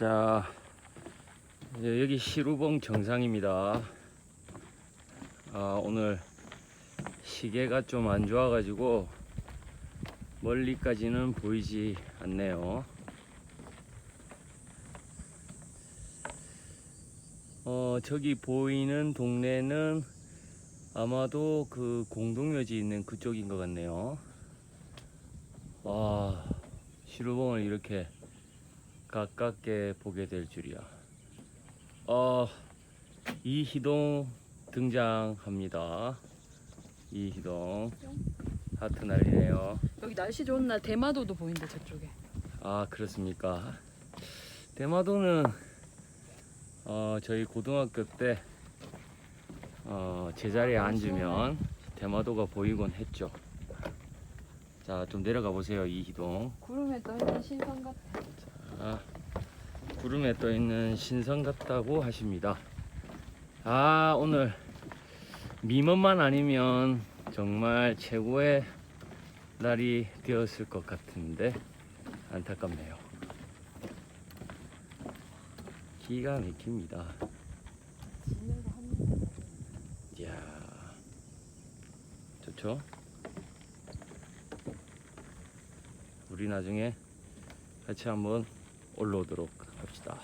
자, 여기 시루봉 정상입니다. 아, 오늘 시계가 좀 안 좋아가지고 멀리까지는 보이지 않네요. 어, 저기 보이는 동네는 아마도 그 공동묘지 있는 그쪽인 것 같네요. 와, 시루봉을 이렇게 가깝게 보게 될 줄이야. 어, 이희동 등장합니다. 이희동 하트 날리네요. 여기 날씨 좋은 날 대마도도 보인다 저쪽에. 아 그렇습니까? 대마도는 어, 저희 고등학교 때 어, 제자리에 앉으면 대마도가 보이곤 했죠. 자, 좀 내려가 보세요, 이희동. 구름에 떠있는 신선 같아. 아, 구름에 떠 있는 신선 같다고 하십니다. 아, 오늘 미먼만 아니면 정말 최고의 날이 되었을 것 같은데 안타깝네요. 기가 막힙니다. 이야, 좋죠? 우리 나중에 같이 한번 올라오도록 합시다.